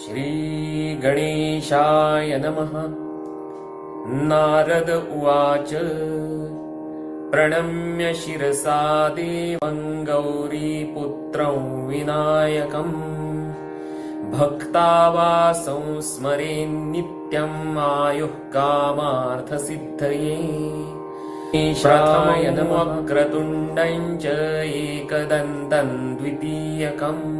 श्रीगणेशाय नमः। नारद उवाच। प्रणम्य शिरसा देवं गौरीपुत्रं विनायकम्। भक्तावासं स्मरेन्नित्यम् आयुः कामार्थसिद्धये। च एकदन्तं द्वितीयकम्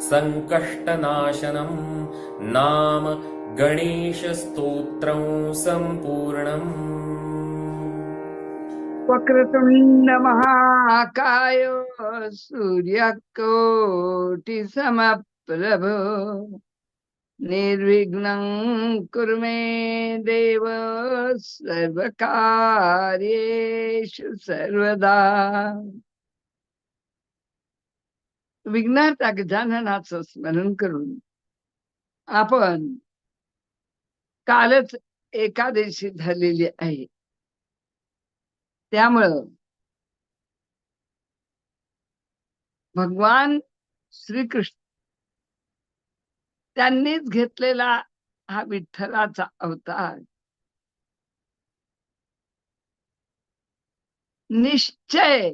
सङ्कष्टनाशनं नाम गणेशस्तोत्रं सम्पूर्णम्। वक्रतुंड महाकाय सूर्यकोटि समप्रभ निर्विघ्नं कुरु मे देव सर्वकार्येषु सर्वदा। विघ्नात गजाननाचं स्मरण करून. आपण कालच एकादशी झालेली आहे. त्यामुळं भगवान श्रीकृष्ण त्यांनीच घेतलेला हा विठ्ठलाचा अवतार निश्चय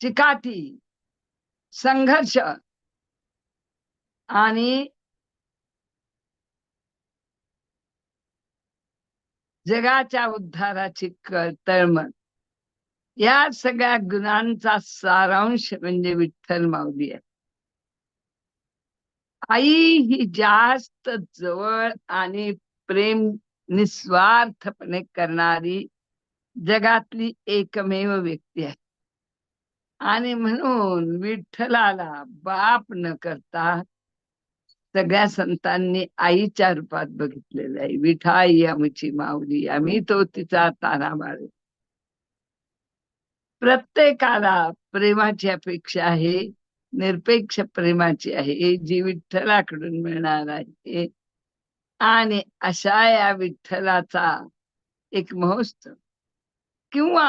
चिकाटी संघर्ष आणि जगाच्या उद्धाराची तळमळ. या सगळ्या गुणांचा सारांश म्हणजे विठ्ठल माऊली आहे. आई ही जास्त जवळ आणि प्रेम निस्वार्थपणे करणारी जगातली एकमेव व्यक्ती आहे. आणि म्हणून विठ्ठलाला बाप न करता सगळ्या संतांनी आईच्या रूपात बघितलेलं आहे. विठाई आमची माऊली आम्ही तो तिचा तारा बाळ प्रत्येकाला प्रेमाची अपेक्षा आहे निरपेक्ष प्रेमाची आहे जी विठ्ठलाकडून मिळणार आहे. आणि अशा या विठ्ठलाचा एक महोत्सव किंवा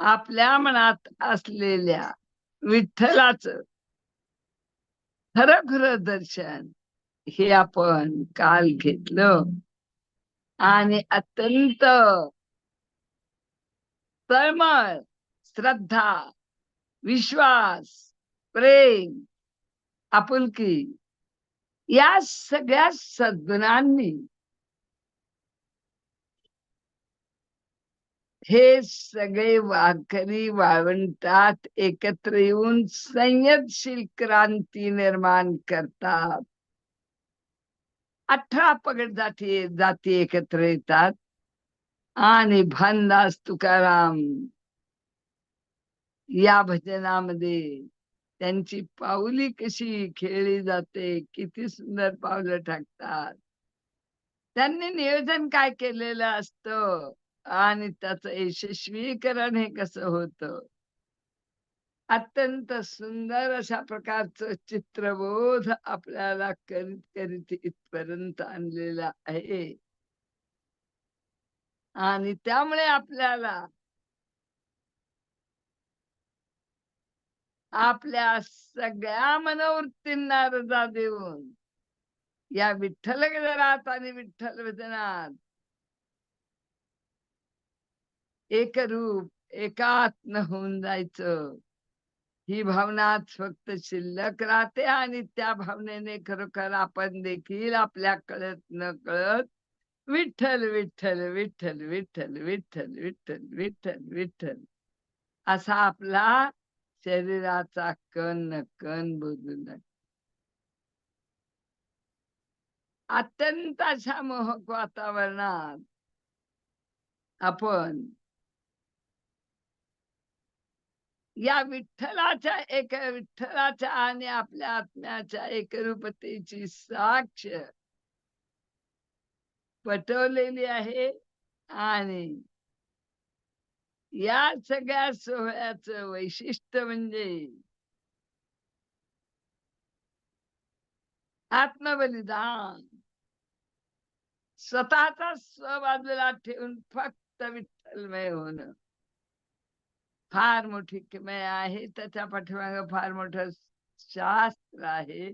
आपल्या मनात असलेल्या विठ्ठलाचं खरं दर्शन हे आपण काल घेतलं. आणि अत्यंत तळमळ श्रद्धा विश्वास प्रेम आपुलकी या सगळ्या सद्गुणांनी हे सगळे वाखरी वाळवंटात एकत्र येऊन संयतशील क्रांती निर्माण करतात. अठरा पगड जाती जाती एकत्र येतात. आणि भानदास तुकाराम या भजनामध्ये त्यांची पाऊली कशी खेळली जाते किती सुंदर पावलं टाकतात. त्यांनी नियोजन काय केलेलं असतं? आणि त्याचं यशस्वीकरण हे कसं होतं? अत्यंत सुंदर अशा प्रकारचं चित्रबोध आपल्याला करीत करीत इथपर्यंत आणलेला आहे. आणि त्यामुळे आपल्याला आपल्या सगळ्या मनोवृत्तींना रजा देऊन या विठ्ठल गजरात आणि विठ्ठल एक रूप एकात्म होऊन जायचं. ही भावनाच फक्त शिल्लक राहते आणि त्या भावनेने खरोखर आपण देखील आपल्या कळत न कळत विठ्ठल विठ्ठल विठ्ठल विठ्ठल विठ्ठल विठ्ठल विठ्ठल विठ्ठल असा आपला शरीराचा कण कण बोलू लागतो अत्यंत अशा मोहक वातावरणात आपण या विठ्ठलाच्या एक विठ्ठलाच्या आणि आपल्या आत्म्याच्या एकरूपतेची साक्ष पटवलेली आहे. आणि या सगळ्या सोहळ्याचं वैशिष्ट्य म्हणजे आत्मबलिदान. स्वतःचा स्वबाजूला ठेवून फक्त विठ्ठलमय होणं. फार मोठी किमय आहे. त्याच्या पाठीमागे फार मोठ शास्त्र आहे.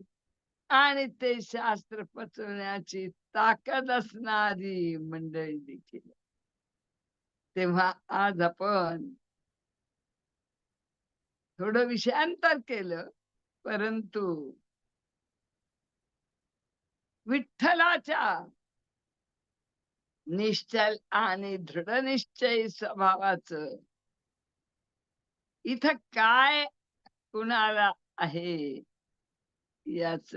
आणि ते शास्त्र पचवण्याची ताकद असणारी मंडळी देखील तेव्हा आज आपण थोडं विषयांतर केलं परंतु विठ्ठलाच्या निश्चल आणि दृढ निश्चय स्वभावाचं इथं काय कुणाला आहे? याच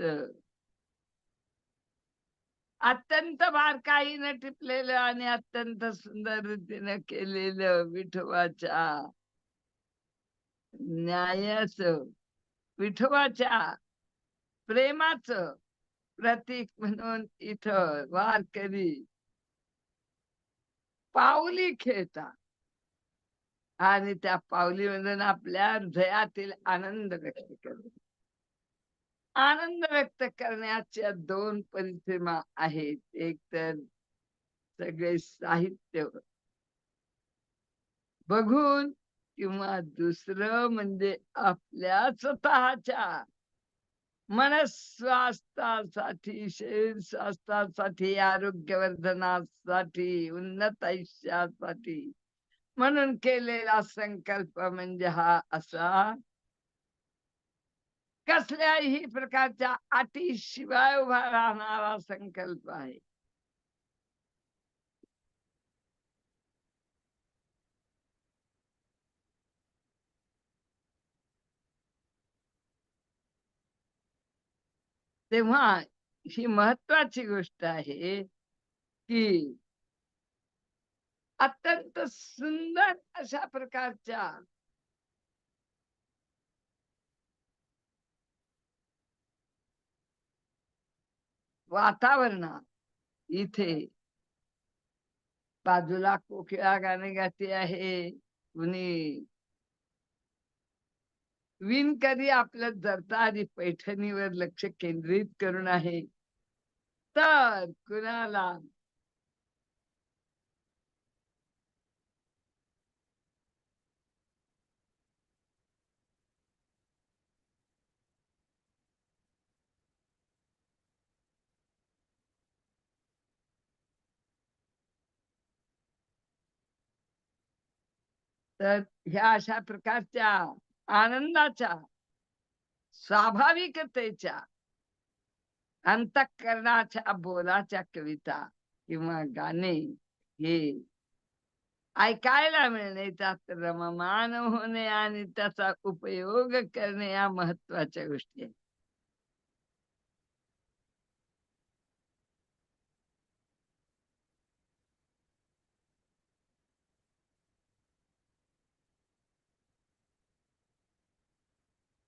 अत्यंत बारकाईनं टिपलेलं आणि अत्यंत सुंदर रीतीनं केलेलं विठोबाच्या न्यायाच विठोबाच्या प्रेमाचं प्रतीक म्हणून इथं वारकरी पाऊली खेळतात. आणि त्या पावलीमधून आपल्या हृदयातील आनंद व्यक्त करतात आनंद व्यक्त करण्याच्या दोन परिसीमा आहेत. एक तर सगळे साहित्य. बघून किंवा दुसरं म्हणजे आपल्या स्वतःच्या मनस्वास्थासाठी शरीर स्वास्थासाठी आरोग्यवर्धनासाठी उन्नत आयुष्यासाठी. म्हणून केलेला संकल्प म्हणजे हा असा कसल्याही प्रकारच्या अटी शिवाय उभा राहणारा संकल्प आहे तेव्हा ही महत्वाची गोष्ट आहे की अत्यंत सुंदर अशा प्रकारच्या वातावरणात इथे बाजूला कोकिळा गाणे गाते आहे. कुणी विणकरी आपल्या आधी पैठणीवर लक्ष केंद्रित करून आहे. तर कुणाला तर ह्या अशा प्रकारच्या आनंदाच्या स्वाभाविकतेच्या अंतकरणाच्या बोलाच्या कविता किंवा गाणे हे ऐकायला मिळणे त्यात रममान होणे आणि त्याचा उपयोग करणे या महत्त्वाच्या गोष्टी आहेत.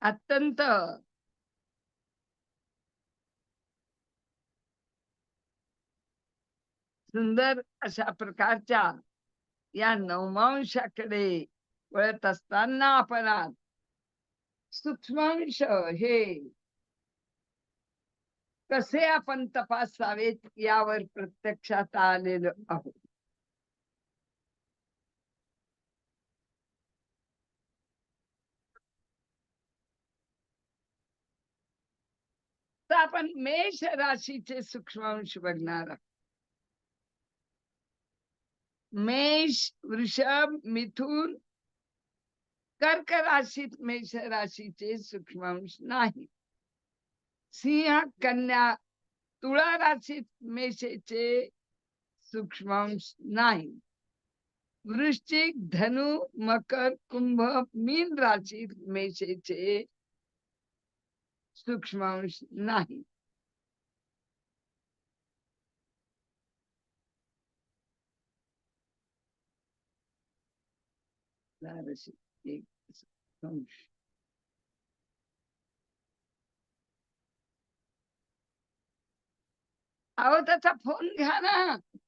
अत्यंत सुंदर अशा प्रकारच्या या नवमांशाकडे वळत असताना आपण सूक्ष्मांश हे कसे आपण तपासावेत यावर प्रत्यक्षात आलेलो आहोत? आता आपण मेष राशीचे सूक्ष्मांश बघणार आहोत. मेष वृषभ मिथून कर्क राशीत मेष राशीचे सूक्ष्मांश नाही. सिंह कन्या तुळा राशीत मेषेचे सूक्ष्मांश नाही. वृश्चिक धनु मकर कुंभ मीन राशीत मेषेचे सूक्ष्मांश नाही राशी एक सूक्ष्मांश अहो त्याचा फोन घ्या ना म-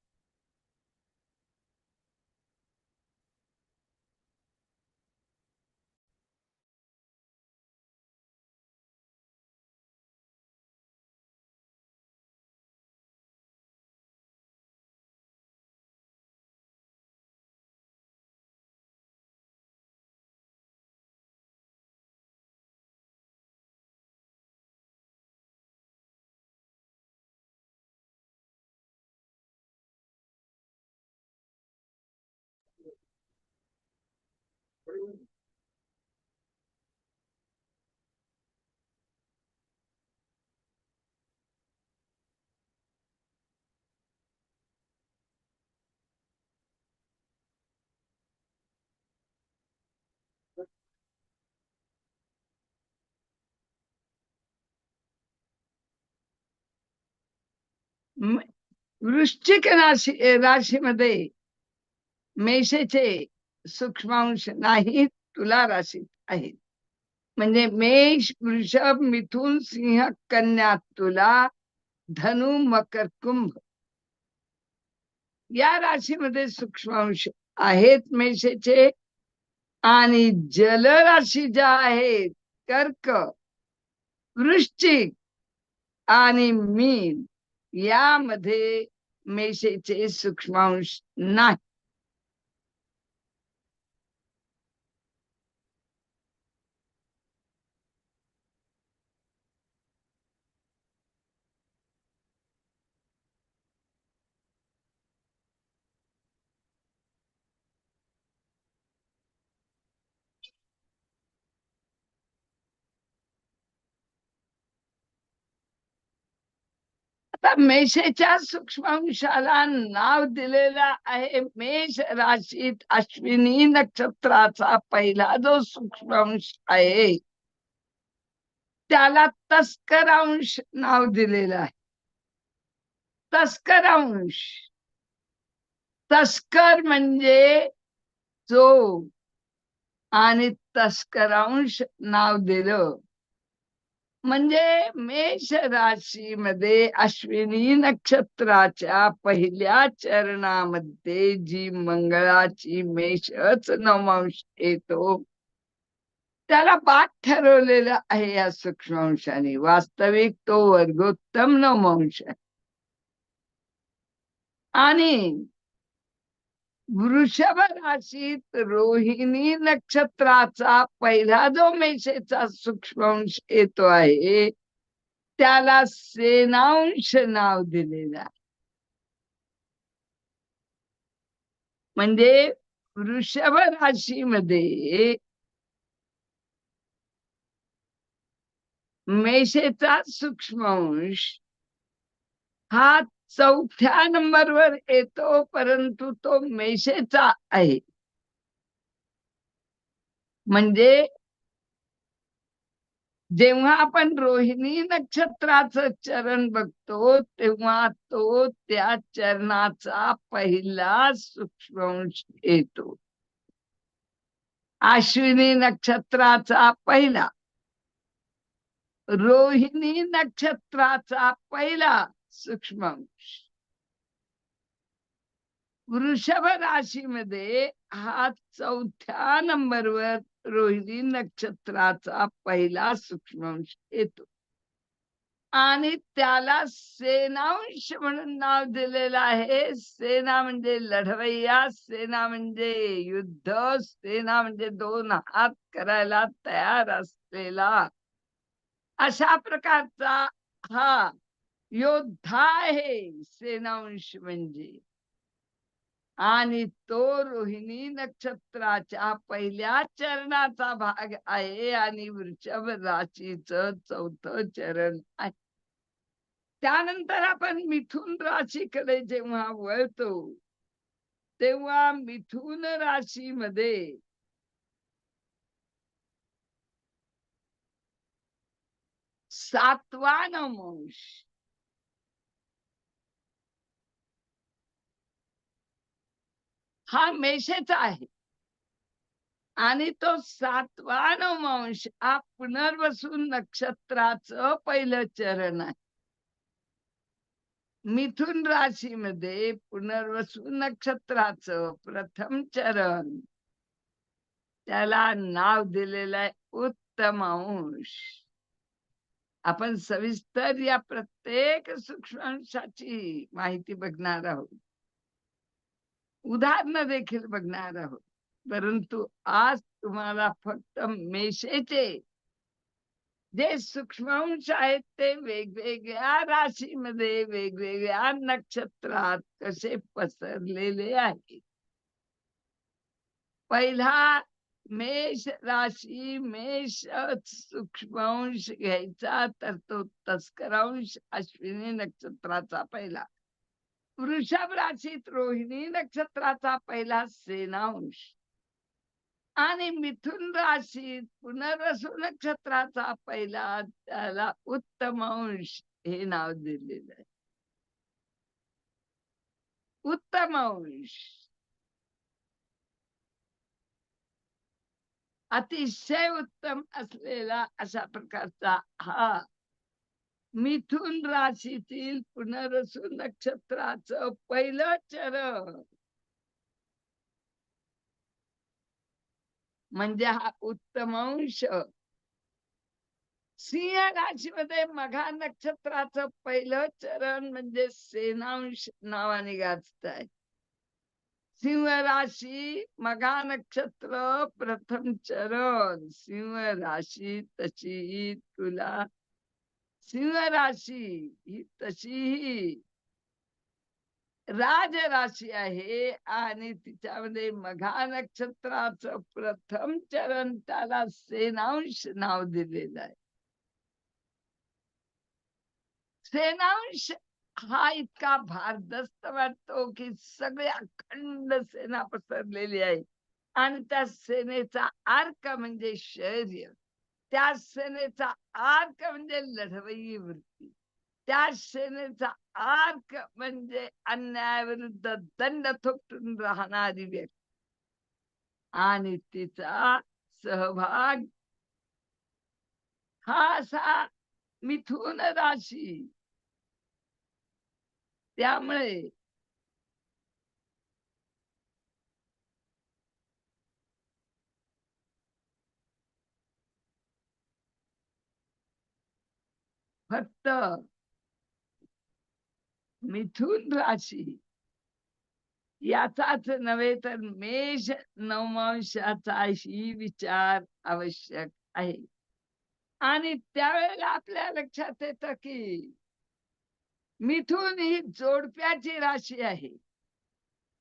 वृश्चिक राशी राशीमध्ये मेषेचे सूक्ष्मांश नाही तुला राशीत आहेत म्हणजे मेष वृषभ मिथुन सिंह कन्या तुला धनु मकर कुंभ. या राशीमध्ये सूक्ष्मांश आहेत मेषेचे आणि जल राशी ज्या आहेत कर्क वृश्चिक आणि मीन. यामध्ये मेषेचे सूक्ष्मांश नाही तर मेषेच्या सूक्ष्मांशाला नाव दिलेलं आहे. मेष राशीत अश्विनी नक्षत्राचा पहिला जो सूक्ष्मांश आहे त्याला तस्करांश नाव दिलेलं आहे. तस्करांश. तस्कर म्हणजे जो आणि तस्करांश नाव दिलं. म्हणजे मेष राशीमध्ये अश्विनी नक्षत्राच्या पहिल्या चरणामध्ये जी मंगळाची मेषच नवमांश येतो. त्याला बाद ठरवलेलं आहे या सूक्ष्मांशाने. वास्तविक तो वर्गोत्तम नवमांश आहे. आणि वृषभ राशीत रोहिणी नक्षत्राचा पहिला जो मेषेचा सूक्ष्मांश येतो आहे त्याला सेनांश नाव दिलेलं आहे. म्हणजे वृषभ राशीमध्ये मेषेचा सूक्ष्मांश हा चौथ्या नंबरवर येतो परंतु तो मेषेचा आहे. म्हणजे जेव्हा आपण रोहिणी नक्षत्राचं चरण बघतो तेव्हा तो त्या चरणाचा पहिला सूक्ष्मांश येतो. अश्विनी नक्षत्राचा पहिला. रोहिणी नक्षत्राचा पहिला सूक्ष्मांश वृषभ राशीमध्ये हा चौथ्या नंबरवर रोहिणी नक्षत्राचा पहिला सूक्ष्मांश येतो. आणि त्याला सेनांश म्हणून नाव दिलेलं आहे. सेना म्हणजे लढवय्या सेना म्हणजे युद्ध सेना म्हणजे दोन हात करायला तयार असलेला. अशा प्रकारचा हा योद्धा आहे सेनांश म्हणजे. आणि तो रोहिणी नक्षत्राच्या पहिल्या चरणाचा भाग आहे आणि वृषभ राशीच चौथं चरण आहे. त्यानंतर आपण मिथुन राशीकडे जेव्हा वळतो तेव्हा मिथुन राशीमध्ये सातवा नवंश हा मेषेचा आहे. आणि तो सातवा नवंश हा पुनर्वसून नक्षत्राचं पहिलं चरण आहे. मिथुन राशीमध्ये पुनर्वसू नक्षत्राचं प्रथम चरण. त्याला नाव दिलेलं आहे उत्तम अंश. आपण सविस्तर या प्रत्येक सूक्ष्मांशाची माहिती बघणार आहोत. उदाहरणं देखील बघणार आहोत. परंतु आज तुम्हाला फक्त मेषेचे जे सूक्ष्मांश आहेत ते वेगवेगळ्या राशीमध्ये वेगवेगळ्या नक्षत्रात कसे पसरलेले आहेत. पहिला मेष राशी मेष सूक्ष्मांश घ्यायचा तर तो तस्करांश अश्विनी नक्षत्राचा पहिला. वृषभ राशीत रोहिणी नक्षत्राचा पहिला सेनांश. आणि मिथुन राशीत पुनर्वसू नक्षत्राचा पहिला त्याला उत्तम अंश हे नाव दिलेलं आहे. उत्तम अंश. अतिशय उत्तम असलेला अशा प्रकारचा हा मिथुन राशीतील पुनर्वसू नक्षत्राचं पहिलं चरण. म्हणजे हा उत्तमांश सिंह राशीमध्ये मघा नक्षत्राचं पहिलं चरण म्हणजे सेनांश नावाने गाजत आहे सिंह राशी मघा नक्षत्र प्रथम चरण. सिंह राशी तशी तुला सिंह राशी ही तशीही राज राशी आहे आणि तिच्यामध्ये मघा नक्षत्राचं प्रथम चरण त्याला सेनांश नाव दिलेलं आहे. सेनांश हा इतका भारदस्त वाटतो की सगळे अखंड सेना पसरलेली आहे. आणि त्या सेनेचा अर्क म्हणजे शौर्य. त्या सेनेचा अर्क म्हणजे लढवई वृत्ती त्या सेनेचा आर्क म्हणजे अन्यायाविरुद्ध दंड थोपटून राहणारी व्यक्ती आणि तिचा सहभाग हा असा मिथुन राशी त्यामुळे फक्त मिथुन राशी. याचाच नव्हे तर मेष नवमांशाचाही विचार आवश्यक आहे. आणि त्यावेळेला आपल्या लक्षात येत की मिथुन ही जोडप्याची राशी आहे.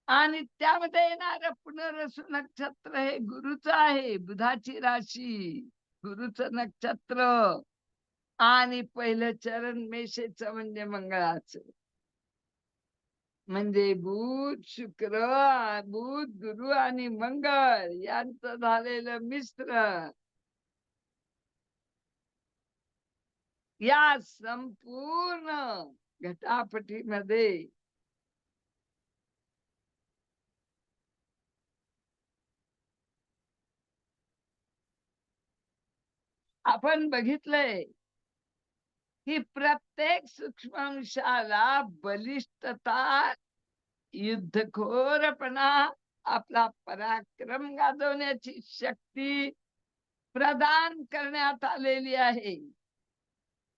आणि त्यामध्ये येणार पुनर्वसू नक्षत्र हे गुरुच आहे. बुधाची राशी गुरुच नक्षत्र. आणि पहिलं चरण मेषेच म्हणजे मंगळाचं. म्हणजे बुध शुक्र बुध गुरु आणि मंगळ यांचं झालेलं मिश्र या संपूर्ण घटापटीमध्ये आपण बघितलंय ही प्रत्येक सूक्ष्मांशाला बलिष्ठता युद्धखोरपणा आपला पराक्रम गाजवण्याची शक्ती प्रदान करण्यात आलेली आहे.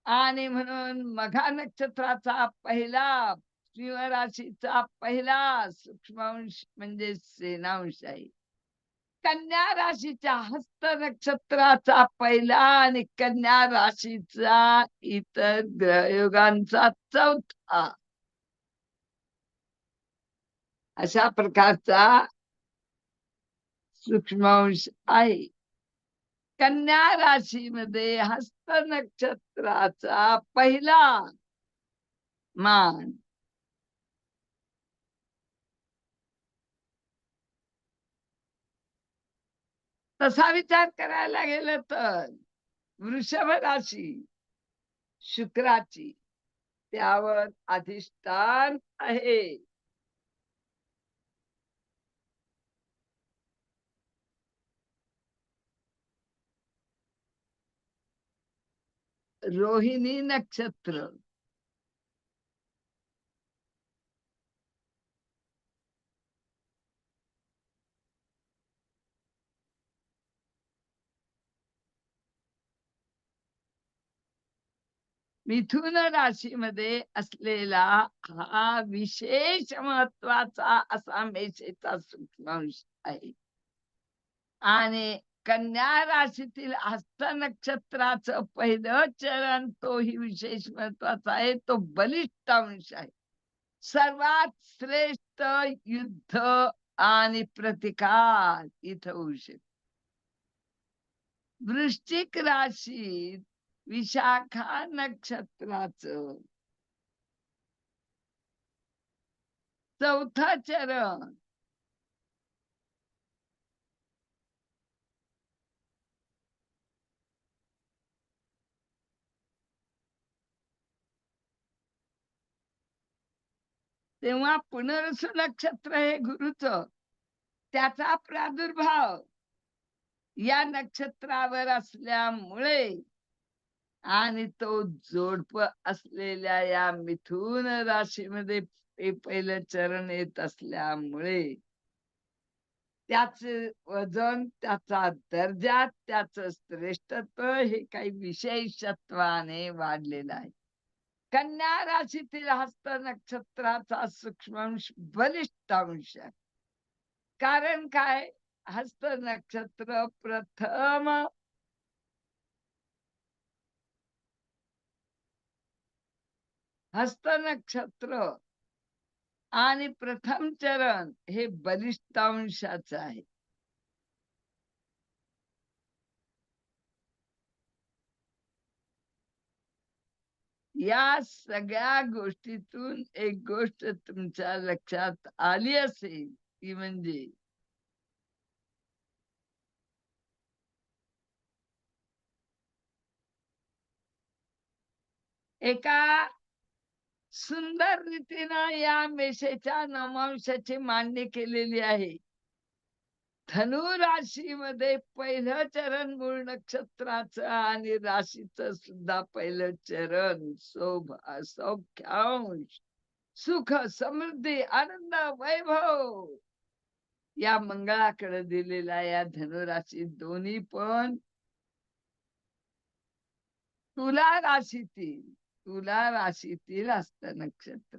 आणि म्हणून मघा नक्षत्राचा पहिला सिंह राशीचा पहिला सूक्ष्मांश म्हणजे सेनांश आहे. कन्या राशीच्या हस्त नक्षत्राचा पहिला आणि कन्या राशीचा इतर ग्रहयोगांचा चौथा. अशा प्रकारचा सूक्ष्मांश आहे. कन्या राशीमध्ये हस्त नक्षत्राचा पहिला मान तसा विचार करायला गेलं तर वृषभ राशी शुक्राची त्यावर अधिष्ठान आहे. रोहिणी नक्षत्र. मिथुन राशीमध्ये असलेला हा विशेष महत्त्वाचा असा मेषेचा सूक्ष्मांश आहे. आणि कन्या राशीतील हस्त नक्षत्राचं पहिलं चरण तोही विशेष महत्त्वाचा आहे. तो बलिष्ठ अंश आहे. सर्वात श्रेष्ठ युद्ध आणि प्रतिकार इथं होऊ शकतो. वृश्चिक राशीत विशाखा नक्षत्राचं चौथा चरण. तेव्हा पुनर्स नक्षत्र हे गुरुच. त्याचा प्रादुर्भाव या नक्षत्रावर असल्यामुळे आणि तो जोडप असलेल्या या मिथुन राशीमध्ये ते पहिलं चरण येत असल्यामुळे त्याच वजन त्याचा दर्जा त्याच श्रेष्ठत्व हे काही विशेषत्वाने वाढलेलं आहे. कन्या राशीतील हस्त नक्षत्राचा सूक्ष्मांश बलिष्ठ अंश कारण काय? हस्त नक्षत्र प्रथम हस्त नक्षत्र आणि प्रथम चरण हे बलिष्ठांशाच आहे. या सगळ्या गोष्टीतून एक गोष्ट तुमच्या लक्षात आली असेल ती म्हणजे एका सुंदर रीतीनं या मेषेच्या नमांशाची मांडणी केलेली आहे. धनु राशीमध्ये पहिलं चरण मूळ नक्षत्राच आणि राशीचं सुद्धा पहिलं चरण. शोभ सौख्यांश सुख समृद्धी आनंद वैभव. या मंगळाकडे दिलेला या धनुराशी दोन्ही पण तुला राशीतील तुला राशीतील असत नक्षत्र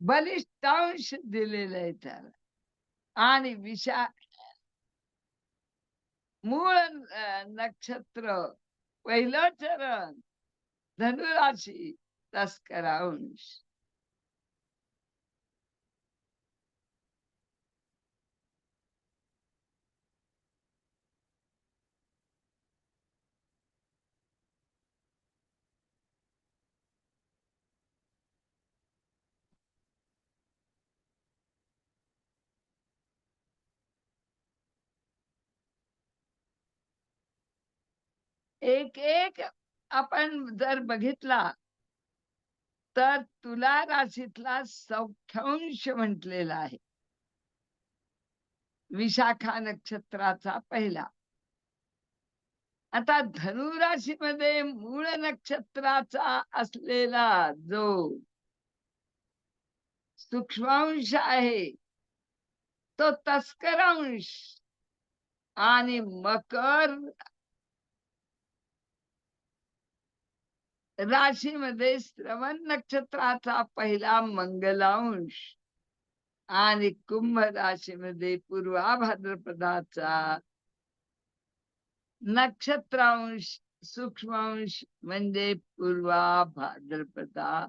बलिष्ठांश दिलेलं आहे त्याला. आणि विशा मूळ नक्षत्र पहिलं चरण धनुराशी तस्करांश. एक एक आपण जर बघितला तर तुला राशीतला सौख्यांश म्हटलेला आहे. विशाखा नक्षत्राचा पहिला. आता धनु राशीमध्ये मूळ नक्षत्राचा असलेला जो सूक्ष्मांश आहे तो तस्करांश आणि मकर राशीमध्ये श्रवण नक्षत्राचा पहिला मंगलांश आणि कुंभ राशीमध्ये पूर्वा भाद्रपदाचा नक्षत्रांश सूक्ष्मांश म्हणजे पूर्वा भाद्रपदा.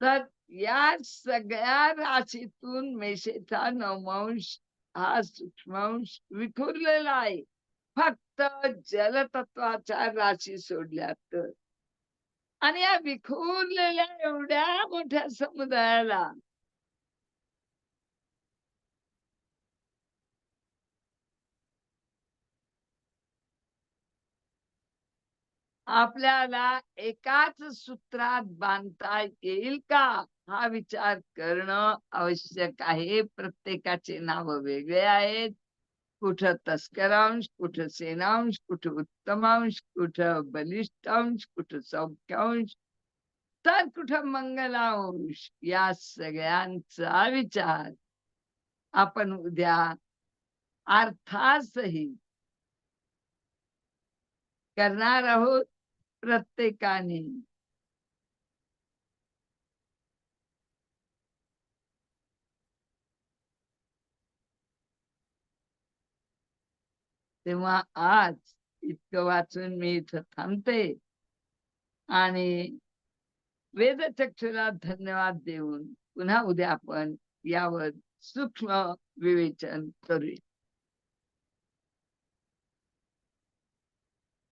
तर या सगळ्या राशीतून मेषेचा नवमांश हा सूक्ष्मांश विखुरलेला आहे. फक्त जलतत्वाच्या राशी सोडल्या तर आणि या विखुरलेल्या एवढ्या मोठ्या समुदायाला आपल्याला एकाच सूत्रात बांधता येईल का? हा विचार करणं आवश्यक आहे. प्रत्येकाचे नाव वेगळे आहेत. कुठं तस्करांश कुठं सेनांश कुठं उत्तमांश कुठं बलिष्ठांश कुठं सौख्यांश. तर कुठं मंगलांश या सगळ्यांचा विचार आपण उद्या अर्थासहित करणार आहोत प्रत्येकाने. तेव्हा आज इतकं वाचून मी इथं थांबते. आणि वेदचक्षुला धन्यवाद देऊन पुन्हा उद्या आपण यावर सूक्ष्म विवेचन करूया.